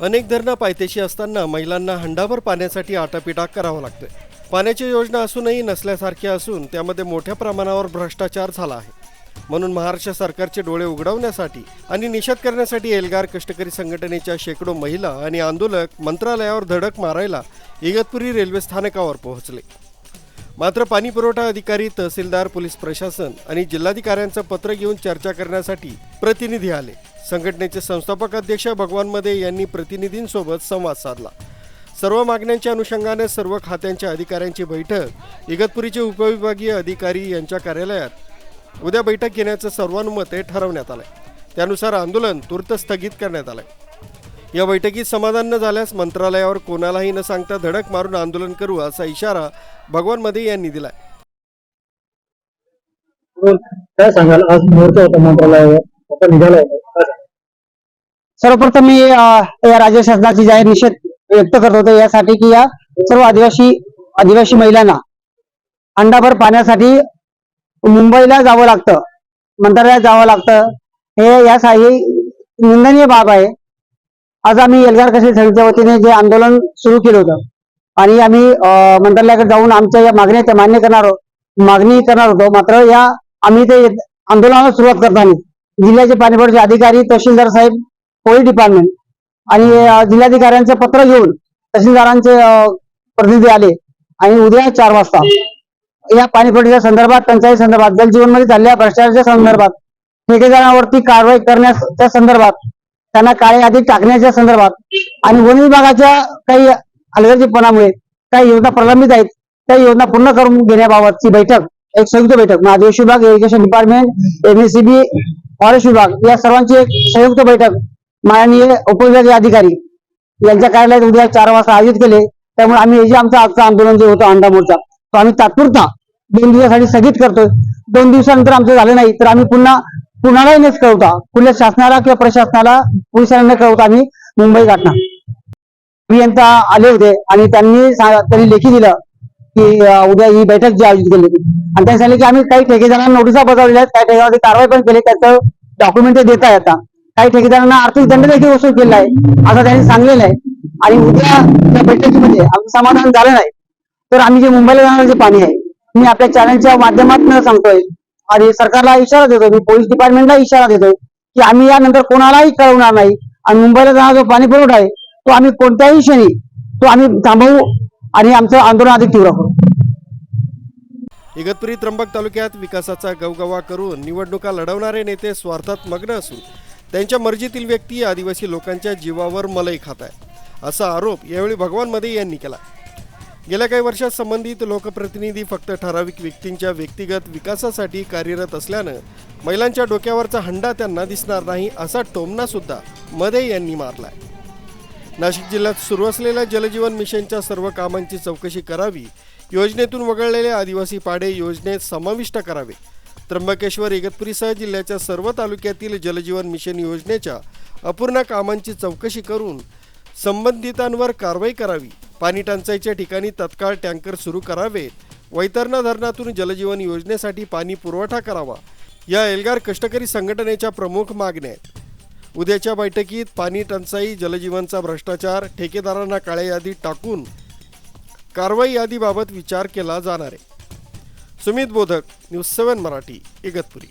अनेक धरणं पायथ्याशी असताना महिलांना हंडाभर पाण्यासाठी आटापिटा करावं लागते पाण्याची योजना असूनही नसल्यासारखी असून त्यामध्ये मोठ्या प्रमाणावर भ्रष्टाचार झाला आहे. म्हणून महाराष्ट्र सरकारचे डोळे उघडवण्यासाठी आणि निषेध करण्यासाठी एल्गार कष्टकरी संघटनेच्या शेकडो महिला आणि आंदोलक मंत्रालयावर धडक मारायला इगतपुरी रेल्वे स्थानकावर पोहोचले. मात्र पाणी पुरवठा अधिकारी तहसीलदार पोलीस प्रशासन आणि जिल्हाधिकाऱ्यांचं पत्र घेऊन चर्चा करण्यासाठी प्रतिनिधी आले. संघटनेचे संस्थापक अध्यक्ष भगवान मदे यांनी प्रतिनिधींसोबत संवाद साधला. सर्व मागण्यांच्या अनुषंगाने सर्व खात्यांच्या अधिकाऱ्यांची बैठक इगतपुरीचे उपविभागीय अधिकारी यांच्या कार्यालयात उद्या बैठक घेण्याचं सर्वानुमते ठरवण्यात आलंय. त्यानुसार आंदोलन तूर्त स्थगित करण्यात आलंय. या बैठकीत समाधान न झाल्यास मंत्रालयावर कोणालाही न सांगता धडक मारून आंदोलन करू असा इशारा भगवानमध्ये यांनी दिलाय. म्हणून काय सांगाल? आज मोर्चा होता मंत्रालयावर. आपण निघाला होता काय सांगाल? सर्वप्रथम मी या राज्य शासनाची जाहीर निषेध व्यक्त करत होतो यासाठी की या सर्व आदिवासी आदिवासी महिलांना अंडाभर पाण्यासाठी मुंबईला जावं लागतं. मंत्रालयात जावं लागतं. हे या यासाठी निंदनीय बाब आहे. आज आम्ही एल्गार कसे संस्थेच्या वतीने जे आंदोलन सुरू केलं होतं आणि आम्ही मंत्रालयाकडे जाऊन आमच्या या मागण्या त्या मान्य करणार आहोत. मागणी करणार होतो. मात्र या आम्ही ते आंदोलनाला सुरुवात करताना जिल्ह्याचे पाणीपुरवठ्याचे अधिकारी तहसीलदार साहेब पोलीस डिपार्टमेंट आणि जिल्हाधिकाऱ्यांचं पत्र घेऊन तहसीलदारांचे प्रतिनिधी आले आणि उद्या चार वाजता या पाणीपुरीच्या संदर्भात टंचाई संदर्भात जलजीवनमध्ये झालेल्या भ्रष्टाचाराच्या संदर्भात ठेकेदारावरती कारवाई करण्याच्या संदर्भात त्यांना काळे यादीत टाकण्याच्या संदर्भात आणि वन विभागाच्या काही हलगर्जीपणामुळे काही योजना प्रलंबित आहेत त्या योजना पूर्ण करून घेण्याबाबतची बैठक एक संयुक्त बैठक म्हणजे आदिवासी विभाग इरिगेशन डिपार्टमेंट एमएससीबी फॉरेस्ट विभाग या सर्वांची एक संयुक्त बैठक माननीय उपविभागीय अधिकारी यांच्या कार्यालयात उद्या चार वाजता आयोजित केले. त्यामुळे आम्ही हे जे आमचं आजचं आंदोलन जे होतं अंडा मोर्चा तो आम्ही तात्पुरता दोन दिवसासाठी स्थगित करतोय. दोन दिवसानंतर आमचं झालं नाही. तर आम्ही पुन्हा कुणालाही नच कळवता. कुठल्या शासनाला किंवा प्रशासनाला पोलिसांना कळवता आम्ही मुंबई गाठणार अभियंता आले होते आणि त्यांनी त्यांनी लेखी दिलं की उद्या ही बैठक जी आयोजित केली होती. आणि त्यांनी सांगितलं की आम्ही काही ठेकेदारांना नोटिसा बजावलेल्या आहेत. काही ठेकेदारांची कारवाई पण केली. त्याचं डॉक्युमेंट देत आहे आता. काही ठेकेदारांना आर्थिक दंड देखील वसूल केला आहे. असं त्यांनी सांगलेलं आहे. आणि उद्या त्या बैठकीमध्ये आमचं समाधान झालं नाही. तर आम्ही जे मुंबईला जाणार जे पाणी आहे. मी आपल्या चॅनलच्या माध्यमातून सांगतोय. आणि सरकारला इशारा देतोय मी पोलीस डिपार्टमेंटला इशारा देतोय की आम्ही यानंतर कोणालाही कळवणार नाही. आणि मुंबईला जाणारा जो पाणी पुरवठा आहे तो आम्ही कोणत्याही क्षणी तो आम्ही थांबवू आणि आमचं आंदोलन अधिक तीव्र करू. इगतपुरी त्र्यंबक तालुक्यात विकासाचा गवगवा करून निवडणुका लढवणारे नेते स्वार्थात मग्न असून त्यांच्या मर्जीतील व्यक्ती आदिवासी लोकांच्या जीवावर मलई खात आहे असा आरोप यावेळी भगवानमध्ये यांनी केला. गेल्या काही वर्षात संबंधित लोकप्रतिनिधी फक्त ठराविक व्यक्तींच्या व्यक्तिगत विकासासाठी कार्यरत असल्यानं महिलांच्या डोक्यावरचा हंडा त्यांना दिसणार नाही असा टोमना सुद्धा मध्ये यांनी मारलाय. नाशिक जिल्ह्यात सुरू असलेल्या जलजीवन मिशनच्या सर्व कामांची चौकशी करावी योजनेतून वगळलेले आदिवासी पाडे योजनेत समाविष्ट करावे. त्र्यंबकेश्वर इगतपुरीसह जिल्ह्याच्या सर्व तालुक्यातील जलजीवन मिशन योजनेच्या अपूर्ण कामांची चौकशी करून संबंधितांवर कारवाई करावी. पाणी टंचाईच्या ठिकाणी तत्काळ टँकर सुरू करावेत वैतरणा धरणातून जलजीवन योजनेसाठी पाणी पुरवठा करावा. या एल्गार कष्टकरी संघटनेच्या प्रमुख मागण्या आहेत. उद्याच्या बैठकीत पाणी टंचाई जलजीवनचा भ्रष्टाचार ठेकेदारांना काळ्या यादीत टाकून कारवाई यादीबाबत विचार केला जाणार आहे. सुमित बोधक न्यूज सेवन मराठी इगतपुरी.